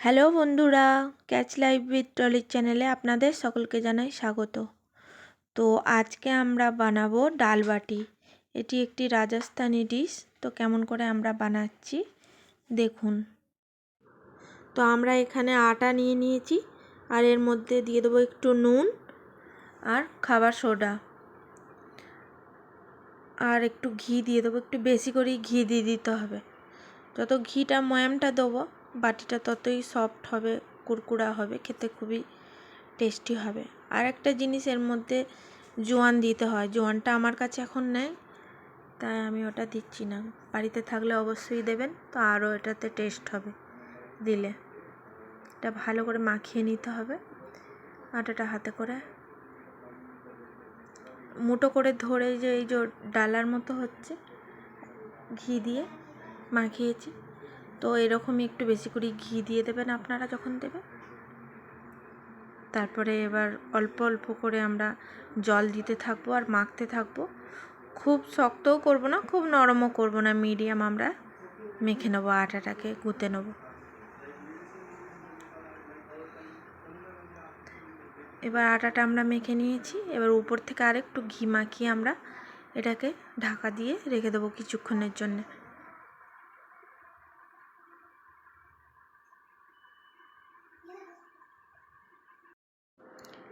Hello বন্ধুরা catch live with টলির চ্যানেলে আপনাদের সকলকে জানাই স্বাগত। তো আজকে আমরা বানাবো ডাল বাটি। এটি একটি রাজস্থানি ডিশ, তো কেমন করে আমরা বানাচ্ছি দেখুন। তো আমরা এখানে আটা নিয়ে নিয়েছি, আর এর মধ্যে দিয়ে দেবো একটু নুন আর খাবার সোডা। আর একটু ঘি দিয়ে দেবো, একটু বেশি করেই ঘি দিয়ে দিতে হবে। যত ঘিটা ময়ামটা দেবো বাটিটা ততই সফট হবে, কুরকুরা হবে, খেতে খুবই টেস্টি হবে। আর একটা জিনিস এর মধ্যে জোয়ান দিতে হয়, জোয়ানটা আমার কাছে এখন নেই, তাই আমি ওটা দিচ্ছি না। বাড়িতে থাকলে অবশ্যই দেবেন, তো আরও এটাতে টেস্ট হবে দিলে। এটা ভালো করে মাখিয়ে নিতে হবে, আটাটা হাতে করে। মুটো করে ধরে যে এই যে ডালার মতো হচ্ছে, ঘি দিয়ে মাখিয়েছি। তো এরকমই একটু বেশি করে ঘি দিয়ে দেবেন আপনারা যখন দেবেন। তারপরে এবার অল্প অল্প করে আমরা জল দিতে থাকব আর মাখতে থাকব। খুব শক্তও করব না, খুব নরমও করব না, মিডিয়াম আমরা মেখে নেব, আটাটাকে গুঁতে নেব। এবার আটাটা আমরা মেখে নিয়েছি, এবার উপর থেকে আরেকটু ঘি মাখিয়ে আমরা এটাকে ঢাকা দিয়ে রেখে দেবো কিছুক্ষণের জন্যে।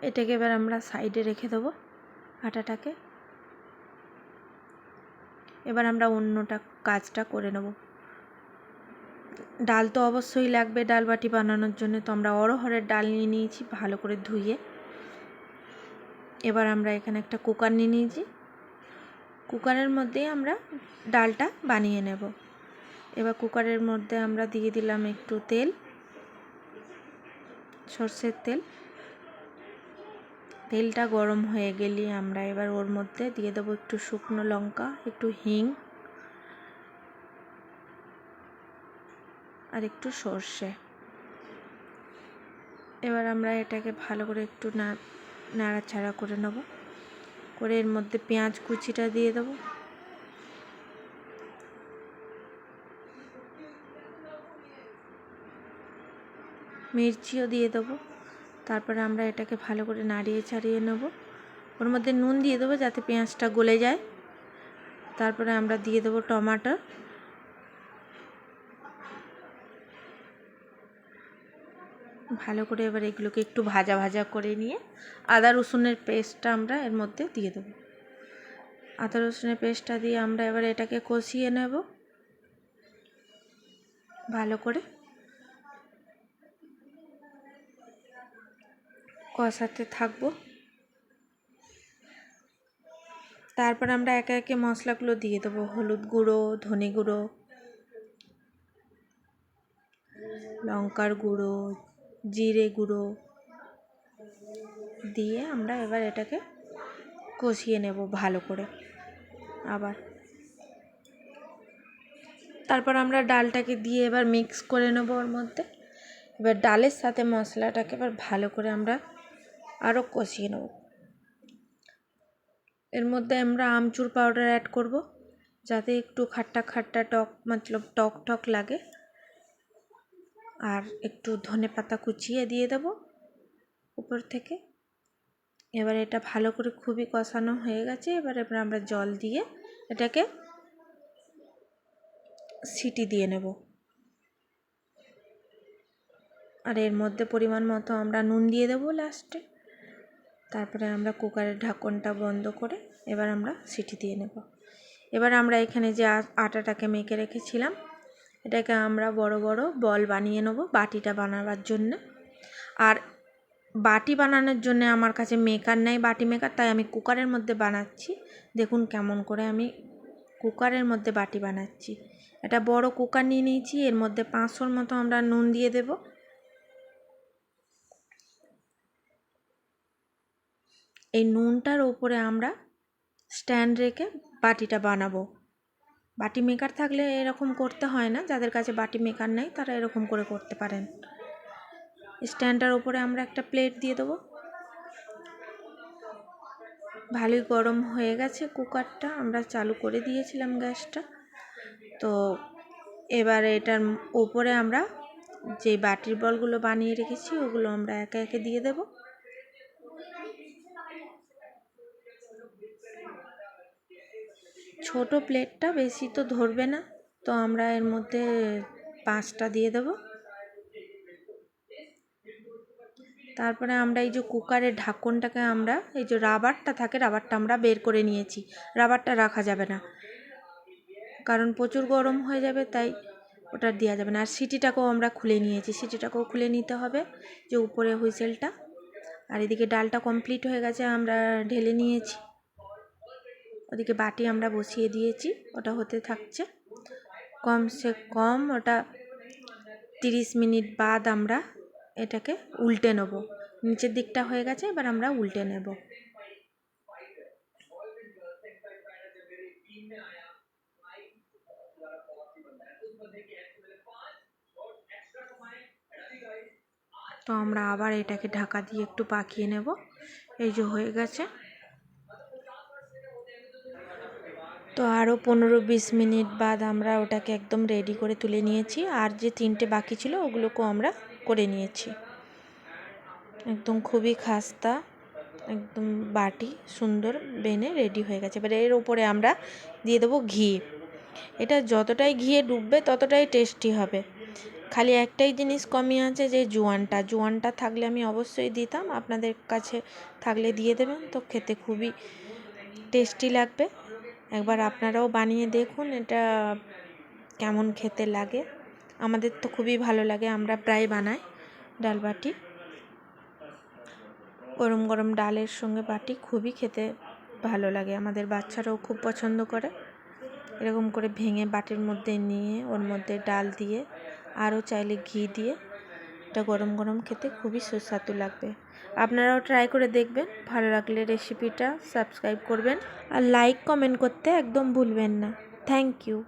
এটাকে এবার আমরা সাইডে রেখে দেবো আটাটাকে। এবার আমরা অন্যটা কাজটা করে নেব। ডাল তো অবশ্যই লাগবে ডাল বাটি বানানোর জন্য, তো আমরা অরহরের ডাল নিয়ে নিয়েছি ভালো করে ধুয়ে। এবার আমরা এখানে একটা কুকার নিয়ে নিয়েছি। কুকারের মধ্যেই আমরা ডালটা বানিয়ে নেব। এবার কুকারের মধ্যে আমরা দিয়ে দিলাম একটু তেল, সর্ষের তেল। তেলটা গরম হয়ে গেলে, আমরা এবার ওর মধ্যে দিয়ে দেবো একটু শুকনো লঙ্কা, একটু হিং আর একটু সর্ষে। এবার আমরা এটাকে ভালো করে একটু নাড়াচাড়া করে নেব। করে এর মধ্যে পেঁয়াজ কুচিটা দিয়ে দেবো। মির্চিও দিয়ে দেবো। তারপরে আমরা এটাকে ভালো করে নাড়িয়ে ছাড়িয়ে নেব। ওর মধ্যে নুন দিয়ে দেবো যাতে পেঁয়াজটা গলে যায়। তারপরে আমরা দিয়ে দেবো টমাটো। ভালো করে এবার এগুলোকে একটু ভাজা ভাজা করে নিয়ে আদা রসুনের পেস্টটা আমরা এর মধ্যে দিয়ে দেবো। আদা রসুনের পেস্টটা দিয়ে আমরা এবার এটাকে কষিয়ে নেব। ভালো করে কষাতে থাকব। তারপর আমরা একে একে মশলাগুলো দিয়ে দেবো। হলুদ গুঁড়ো, ধনে গুঁড়ো, লঙ্কার গুঁড়ো, জিরে গুঁড়ো দিয়ে আমরা এবার এটাকে কষিয়ে নেব ভালো করে আবার। তারপর আমরা ডালটাকে দিয়ে এবার মিক্স করে নেব ওর মধ্যে। এবার ডালের সাথে মশলাটাকে এবার ভালো করে আমরা আরও কষিয়ে নেব। এর মধ্যে আমরা আমচুর পাউডার অ্যাড করব, যাতে একটু খাট্টা খাট্টা টক, মতলব টক টক লাগে। আর একটু ধনে পাতা কুচিয়ে দিয়ে দেব উপর থেকে। এবার এটা ভালো করে খুবই কষানো হয়ে গেছে, এবার এবার আমরা জল দিয়ে এটাকে সিটি দিয়ে নেব। আর এর মধ্যে পরিমাণ মতো আমরা নুন দিয়ে দেবো লাস্টে। তারপরে আমরা কুকারের ঢাকনটা বন্ধ করে এবার আমরা সিটি দিয়ে নেব। এবার আমরা এখানে যে আটাটাকে মেখে রেখেছিলাম, এটাকে আমরা বড় বড় বল বানিয়ে নেব বাটিটা বানাবার জন্য। আর বাটি বানানোর জন্য আমার কাছে মেকার নেই বাটি মেকার, তাই আমি কুকারের মধ্যে বানাচ্ছি। দেখুন কেমন করে আমি কুকারের মধ্যে বাটি বানাচ্ছি। একটা বড় কুকার নিয়ে নিয়েছি, এর মধ্যে পাঁচশোর মতো আমরা নুন দিয়ে দেবো। এই নুনটার ওপরে আমরা স্ট্যান্ড রেখে বাটিটা বানাবো। বাটি মেকার থাকলে এরকম করতে হয় না, যাদের কাছে বাটি মেকার নেই তারা এরকম করে করতে পারেন। স্ট্যান্ডটার ওপরে আমরা একটা প্লেট দিয়ে দেবো। ভালোই গরম হয়ে গেছে কুকারটা, আমরা চালু করে দিয়েছিলাম গ্যাসটা। তো এবার এটার ওপরে আমরা যে বাটির বলগুলো বানিয়ে রেখেছি ওগুলো আমরা একে একে দিয়ে দেব। ছোট প্লেটটা বেশি তো ধরবে না, তো আমরা এর মধ্যে পাঁচটা দিয়ে দেব। তারপরে আমরা এই যে কুকারের ঢাকনটাকে আমরা, এই যে রাবারটা থাকে, রাবারটা আমরা বের করে নিয়েছি। রাবারটা রাখা যাবে না, কারণ প্রচুর গরম হয়ে যাবে, তাই ওটা দেওয়া যাবে না। আর সিটিটাকেও আমরা খুলে নিয়েছি, সিটিটাকেও খুলে নিতে হবে যে উপরে হুইসেলটা। আর এদিকে ডালটা কমপ্লিট হয়ে গেছে, আমরা ঢেলে নিয়েছি। ওদিকে বাটি আমরা বসিয়ে দিয়েছি, ওটা হতে থাকছে। কমসে কম ওটা তিরিশ মিনিট বাদ আমরা এটাকে উল্টে নেব। নিচের দিকটা হয়ে গেছে, এবার আমরা উল্টে নেব। তো আমরা আবার এটাকে ঢাকা দিয়ে একটু পাকিয়ে নেব। এই যে হয়ে গেছে। তো আরও পনেরো বিশ মিনিট বাদ আমরা ওটাকে একদম রেডি করে তুলে নিয়েছি। আর যে তিনটে বাকি ছিল, ওগুলোকেও আমরা করে নিয়েছি। একদম খুবই খাস্তা, একদম বাটি, সুন্দর বেনে রেডি হয়ে গেছে। এবার এর ওপরে আমরা দিয়ে দেবো ঘি। এটা যতটাই ঘিয়ে ডুববে, ততটাই টেস্টি হবে। খালি একটাই জিনিস কমই আছে, যে জোয়ানটা। জোয়ানটা থাকলে আমি অবশ্যই দিতাম। আপনাদের কাছে থাকলে দিয়ে দেবেন। তো খেতে খুবই টেস্টি লাগবে। একবার আপনারাও বানিয়ে দেখুন, এটা কেমন খেতে লাগে। আমাদের তো খুবই ভালো লাগে, আমরা প্রায় বানাই ডাল বাটি। গরম গরম ডালের সঙ্গে বাটি খুবই খেতে ভালো লাগে, আমাদের বাচ্চারাও খুব পছন্দ করে। এরকম করে ভেঙে বাটির মধ্যে নিয়ে, ওর মধ্যে ডাল দিয়ে, আরও চাইলে ঘি দিয়ে এটা গরম গরম খেতে খুবই সুস্বাদু লাগবে। আপনারাও ট্রাই করে দেখবেন। ভালো লাগলে রেসিপিটা সাবস্ক্রাইব করবেন। আর লাইক কমেন্ট করতে একদম ভুলবেন না। Thank you